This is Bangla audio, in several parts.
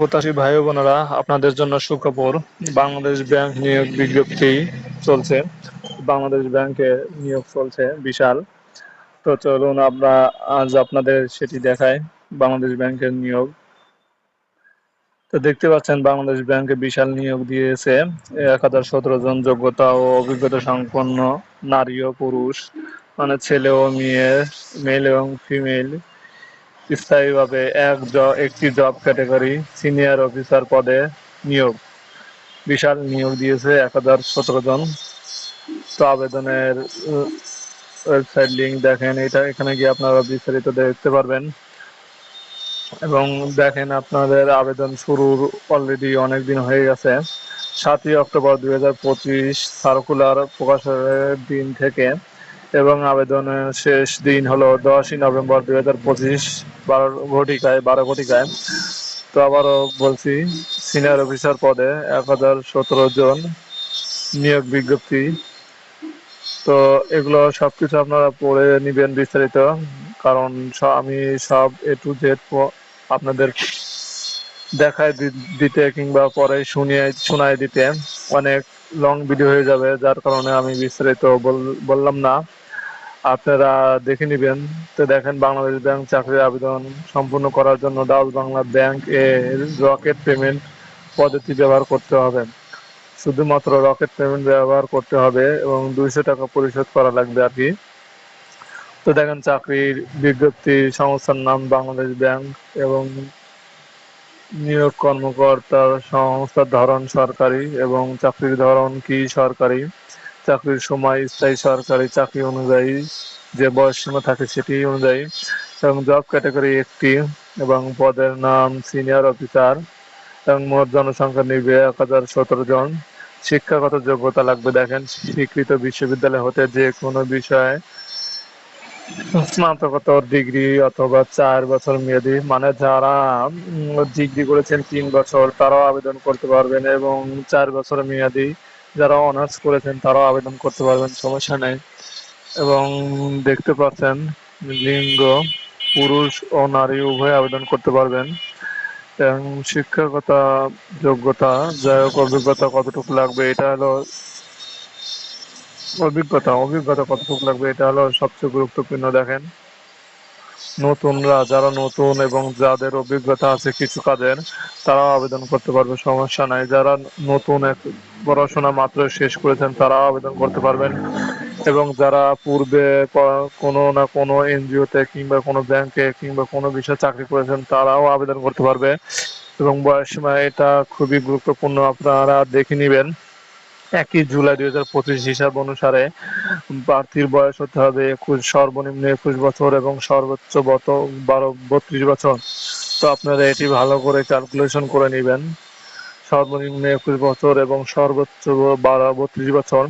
প্রত্যাশী ভাই বোনেরা, আপনাদের জন্য সুখবর, বাংলাদেশ ব্যাংক নিয়োগ বিজ্ঞপ্তি চলছে। বাংলাদেশ ব্যাংকে নিয়োগ চলছে, বিশাল। তো চলুন আমরা আজ আপনাদের সেটি দেখাই, বাংলাদেশ ব্যাংকের নিয়োগ। তো দেখতে পাচ্ছেন, বাংলাদেশ ব্যাংকে বিশাল নিয়োগ দিয়েছে। এক হাজার সতেরো জন যোগ্যতা ও অভিজ্ঞতা সম্পন্ন নারী ও পুরুষ মানে ছেলে ও মেয়ে মেল এবং ফিমেল স্থায়ীভাবে এক একটি জব ক্যাটাগরি সিনিয়র অফিসার পদে নিয়োগ। বিশাল নিয়োগ দিয়েছে এক হাজার সতেরো জন। তো আবেদনের ওয়েবসাইট লিংক দেখেন, এটা এখানে গিয়ে আপনারা বিস্তারিত দেখতে পারবেন। এবং দেখেন আপনাদের আবেদন শুরুর অলরেডি অনেক দিন হয়ে গেছে। সাতই অক্টোবর দুই হাজার পঁচিশ, সার্কুলার প্রকাশের দিন থেকে এবং আবেদনের শেষ দিন হলো দশই নভেম্বর দুই হাজার পঁচিশ, বারো ঘটিকায় বারো ঘটিকায়। তো আবারও বলছি, সিনিয়র অফিসার পদে এক হাজার সতেরো জন নিয়োগ বিজ্ঞপ্তি। তো এগুলো সব কিছু আপনারা পড়ে নিবেন বিস্তারিত, কারণ আমি সব এ টু জেড আপনাদের দেখায় দিতে কিংবা পরে শুনিয়ে, শোনায় দিতে অনেক লং ভিডিও হয়ে যাবে, যার কারণে আমি বিস্তারিত বল- বললাম না। আপনারা দেখে নিবেন। তো দেখেন, বাংলাদেশ ব্যাংক চাকরির আবেদন সম্পূর্ণ করার জন্য ডাউল বাংলা ব্যাংক এর রকেট পেমেন্ট পদ্ধতি ব্যবহার করতে হবে। শুধুমাত্র রকেট পেমেন্ট ব্যবহার করতে হবে এবং দুইশো টাকা পরিশোধ করা লাগবে আর কি। তো দেখেন, চাকরির বিজ্ঞপ্তি, সংস্থার নাম বাংলাদেশ ব্যাংক এবং নিয়োগ কর্মকর্তার সংস্থার ধরন সরকারি এবং চাকরির ধরন কি সরকারি। চাকরির সময় স্থায়ী সরকারি চাকরি অনুযায়ী যে বয়স সীমা থাকে সেটি অনুযায়ী এবং জব ক্যাটাগরি একটি এবং পদের নাম সিনিয়র অফিসার এবং মোট জনসংখ্যা নিবে এক হাজার সতেরো জন। শিক্ষাগত যোগ্যতা লাগবে দেখেন, স্বীকৃত বিশ্ববিদ্যালয় হতে যে কোনো বিষয়ে স্নাতকোত্তর ডিগ্রি অথবা চার বছর মেয়াদি মানে যারা ডিগ্রি করেছেন তিন বছর, তারাও আবেদন করতে পারবেন এবং চার বছর মেয়াদি যারা অনার্স করেছেন, তারাও আবেদন করতে পারবেন, সমস্যা নেই। এবং দেখতে পাচ্ছেন, লিঙ্গ, পুরুষ ও নারী উভয় আবেদন করতে পারবেন। এবং শিক্ষাগত যোগ্যতা, যাই হোক, অভিজ্ঞতা কতটুকু লাগবে, এটা হলো অভিজ্ঞতা অভিজ্ঞতা কতটুকু লাগবে, এটা হলো সবচেয়ে গুরুত্বপূর্ণ, দেখেন। নতুনরা, যারা নতুন এবং যাদের অভিজ্ঞতা আছে কিছু কাজের, তারাও আবেদন করতে পারবে, সমস্যা নাই। যারা নতুন পড়াশোনা মাত্র শেষ করেছেন, তারাও আবেদন করতে পারবেন। এবং যারা পূর্বে কোনো না কোনো এনজিওতে কিংবা কোনো ব্যাংকে কিংবা কোনো বিষয়ে চাকরি করেছেন, তারাও আবেদন করতে পারবে। এবং বয়স সীমা এটা খুবই গুরুত্বপূর্ণ, আপনারা দেখে নেবেন। একই জুলাই দুই হাজার পঁচিশ হিসাব অনুসারে প্রার্থীর বয়স হতে হবে একুশ, সর্বনিম্ন একুশ বছর এবং সর্বোচ্চ বারো, বত্রিশ বছর। তো আপনারা এটি ভালো করে ক্যালকুলেশন করে নেবেন। সর্বনিম্ন একুশ বছর এবং সর্বোচ্চ বারো, বত্রিশ বছর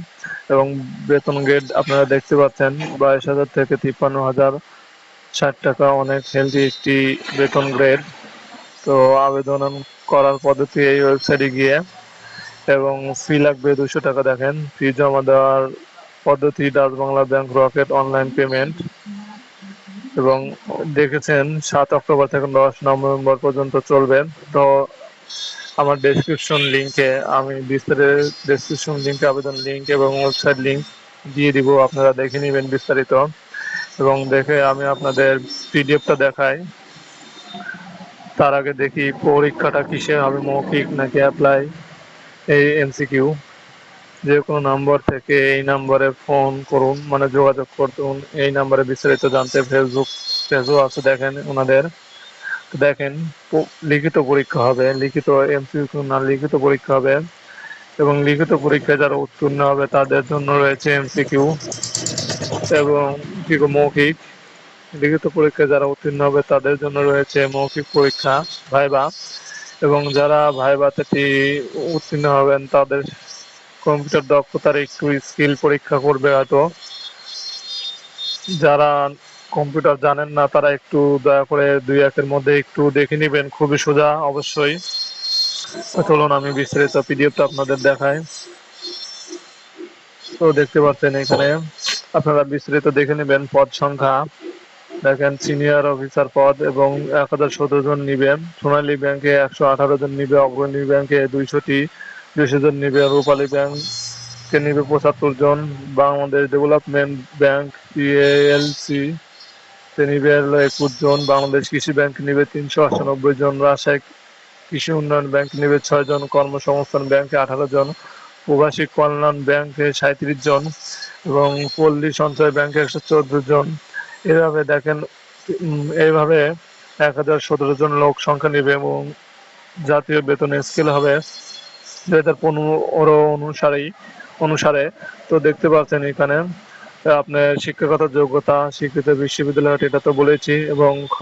এবং বেতন গ্রেড আপনারা দেখতে পাচ্ছেন বাইশ হাজার থেকে তিপ্পান্ন হাজার। ষাট টাকা অনেক হেলদি একটি বেতন গ্রেড তো আবেদন করার পদ্ধতি এই ওয়েবসাইটে গিয়ে এবং ফি লাগবে দুশো টাকা, দেখেন। ফি জমা দেওয়ার পদ্ধতি Dutch Bangla bank rocket online payment এবং দেখেছেন, সাত অক্টোবর থেকে দশ নভেম্বর পর্যন্ত চলবে। তো আমার ডেসক্রিপশন লিঙ্কে আমি বিস্তারিত ডেসক্রিপশন লিংকে আবেদন লিঙ্ক এবং ওয়েবসাইট লিঙ্ক দিয়ে দিব, আপনারা দেখে নেবেন বিস্তারিত। এবং দেখে আমি আপনাদের পিডিএফটা দেখাই। তার আগে দেখি পরীক্ষাটা কিসে হবে মৌখিক নাকি অ্যাপ্লাই এই এমসিকিউ যে কোনো নাম্বার থেকে এই নাম্বারে ফোন করুন মানে যোগাযোগ করুন। এই নাম্বারে বিস্তারিত জানতে ফেসবুক পেজও আছে, দেখেন ওনাদের। দেখেন লিখিত পরীক্ষা হবে, লিখিত এমসিকিউ না, লিখিত পরীক্ষা হবে। এবং লিখিত পরীক্ষায় যারা উত্তীর্ণ হবে, তাদের জন্য রয়েছে এমসিকিউ এবং মৌখিক। লিখিত পরীক্ষায় যারা উত্তীর্ণ হবে, তাদের জন্য রয়েছে মৌখিক পরীক্ষা। ভাইবা এবং যারা ভাইবাতে উত্তীর্ণ হবেন, তাদের কম্পিউটার দক্ষতার একটু স্কিল পরীক্ষা করবে হয়তো। যারা কম্পিউটার জানেন না, তারা একটু দয়া করে দুই একের মধ্যে একটু দেখে নেবেন, খুবই সোজা অবশ্যই। চলুন, আমি বিস্তারিত পিডিএফটা আপনাদের দেখাই। তো দেখতে পাচ্ছেন এখানে, আপনারা বিস্তারিত দেখে নেবেন পদ সংখ্যা। দেখেন সিনিয়র অফিসার পদ এবং এক হাজার সতেরো জন নিবে। সোনালী ব্যাংকে একশো আঠারো জন নিবে, অগ্রণী ব্যাংকে দুইশোটি, দুইশো জন নিবে, রূপালী ব্যাংকে নিবে পঁচাত্তর জন, বাংলাদেশ ডেভেলপমেন্ট ব্যাংক পিএলসি তে নিবে একুশ জন, বাংলাদেশ কৃষি ব্যাংক নিবে তিনশো আটানব্বই জন, রাজশাহী কৃষি উন্নয়ন ব্যাংক নিবে ছয় জন, কর্মসংস্থান ব্যাংকে আঠারো জন, প্রবাসী কল্যাণ ব্যাংকে সাঁত্রিশ জন এবং পল্লী সঞ্চয় ব্যাংকে একশো চোদ্দ জন। এভাবে দেখেন এইভাবে এক হাজার সতেরো জন লোক সংখ্যা নেবে এবং জাতীয় বেতন স্কেল হবে দুই হাজার পনেরো অনুসারেই, অনুসারে। তো দেখতে পাচ্ছেন এখানে, আপনার শিক্ষাগত যোগ্যতা, স্বীকৃত বিশ্ববিদ্যালয় এটা তো বলেছি, এবং খ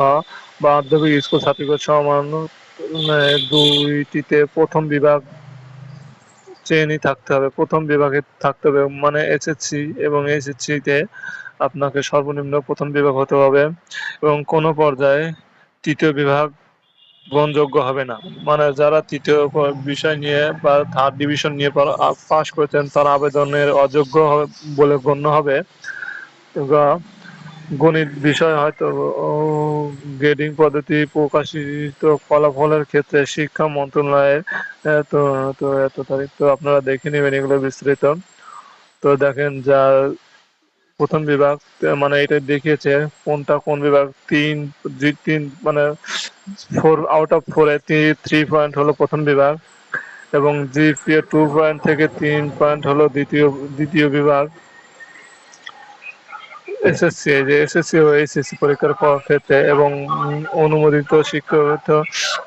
মাধ্যমিক স্কুল সার্টিফিকেট সমান দুইটিতে প্রথম বিভাগ চেনই থাকতে হবে, প্রথম বিভাগে থাকতে হবে মানে এসএসসি এবং এসএসসি তে আপনাকে সর্বনিম্ন প্রথম বিভাগ হতে হবে এবং কোনো পর্যায়ে তৃতীয় বিভাগ গ্রহণযোগ্য হবে না। মানে যারা তৃতীয় বিষয় নিয়ে বা থার্ড ডিভিশন নিয়ে পাশ করেছেন, তারা আবেদনের অযোগ্য বলে গণ্য হবে। গণিত বিষয় হয়তো গ্রেডিং পদ্ধতি প্রকাশিত ফলাফলের ক্ষেত্রে শিক্ষা মন্ত্রণালয়ের তো তো এত তারিখ তো আপনারা দেখে নেবেন এগুলো বিস্তারিত তো দেখেন যা প্রথম বিভাগ মানে এটা দেখিয়েছে কোনটা কোন বিভাগ, তিন তিন মানে four out of four three point হলো প্রথম বিভাগ এবং জিপিএ টু পয়েন্ট থেকে তিন পয়েন্ট হলো দ্বিতীয় দ্বিতীয় বিভাগ। এসএসসি যে এসএসসি ও এইচএসসি পরীক্ষার প- ক্ষেত্রে এবং অনুমোদিত শিক্ষিত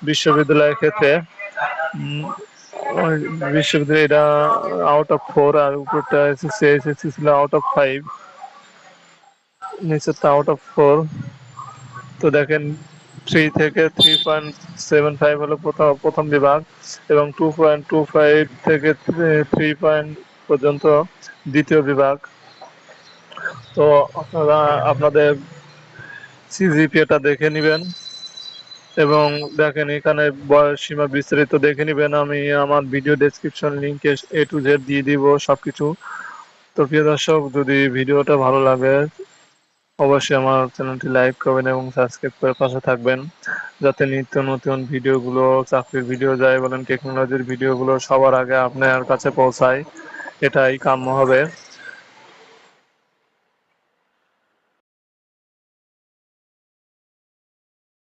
বিশ্ববিদ্যালয়ের ক্ষেত্রে বিশ্ববিদ্যালয় এটা আউট অফ ফোর আর উপরটা এসএসসি এইচএসসি ছিল আউট অফ ফাইভ নিচেরটা আউট অফ ফোর তো দেখেন থ্রি থেকে থ্রি পয়েন্ট সেভেন ফাইভ হলো প্রথম প্রথম বিভাগ এবং টু পয়েন্ট টু ফাইভ থেকে থ্রি পয়েন্ট পর্যন্ত দ্বিতীয় বিভাগ। তো আপনারা আপনাদের সিজিপিএটা দেখে নেবেন এবং দেখেন এখানে বয়স সীমা বিস্তারিত দেখে নেবেন। আমি আমার ভিডিও ডেসক্রিপশন লিঙ্কে এ টু জেড দিয়ে দিব সবকিছু। তো প্রিয় দর্শক, যদি ভিডিওটা ভালো লাগে, অবশ্যই আমার চ্যানেলটি লাইক করবেন এবং সাবস্ক্রাইব করে পাশে থাকবেন। যাতে নিত্য নতুন ভিডিওগুলো, চাকরির ভিডিও যায় বলেন টেকনোলজির ভিডিওগুলো সবার আগে আপনার কাছে পৌঁছায়। এটাই কাম্য হবে।